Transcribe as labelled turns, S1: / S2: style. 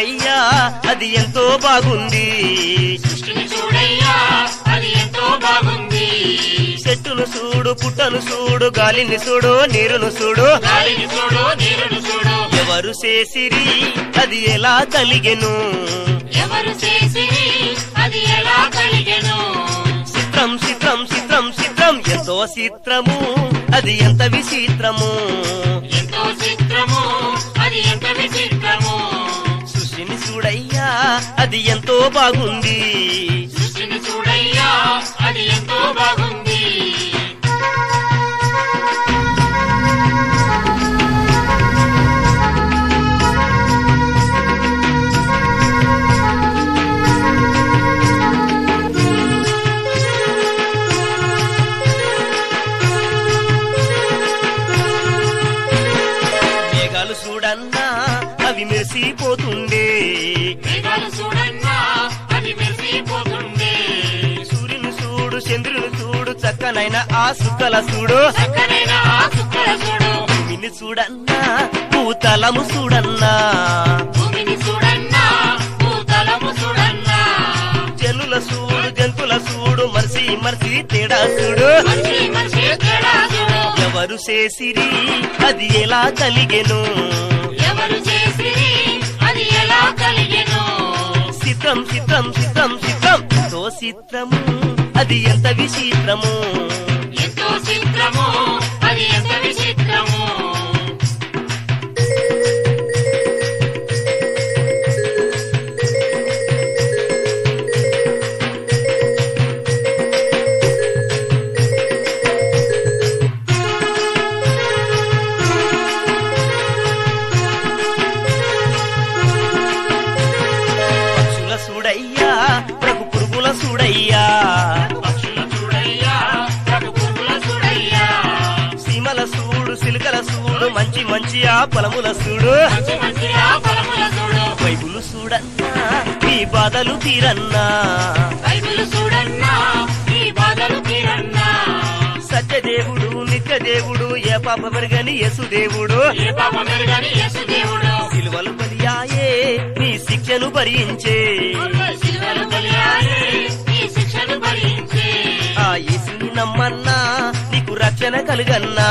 S1: చూడయ్యా అది ఎంతో బాగుంది.
S2: చెట్టును చూడు పుట్టను చూడు గాలిని చూడు నీరును చూడు. ఎవరు చేసిరి అది ఎలా కలిగెను?
S1: ఎవరు చేసి అది ఎలా కలిగెను?
S2: చిత్రం చిత్రం చిత్రం చిత్రం ఎంతో చిత్రము అది ఎంత విచిత్రము?
S1: అది ఎంతో
S2: బాగుంది. అవి మెరిసిపోతుండే. సూర్యుని చూడు చంద్రుని చూడు చక్కనైన ఆ సుక్కల చూడు. భూమిని చూడన్నా భూతలము చూడన్నా. జనుల చూడు జంతుల చూడు. మనిషి మనిషి తేడా చూడు. ఎవరు చేసిరి అది ఎలా కలిగెను? చిత్రం చిత్రం చిత్రం చిత్రం ఎంతో చిత్రము అది ఎంత విచిత్రము.
S1: ఎంతో చిత్రము.
S2: చూడయ్యా
S1: రఘు పురుగుల చూడయ్యా
S2: సీమల చూడు సిలుకల చూడు మంచి మంచి ఆ పొలముల చూడు బైబులు చూడన్నా మీ బాధలు తీరన్నా. సత్యదేవుడు నిత్య దేవుడు ఏ పాప మెరుగని యేసుదేవుడు సిలువలు నీ శిక్షను భరించే. ఆ ఈ సిన్నమ్మన్నా నీకు రక్షణ కలుగన్నా.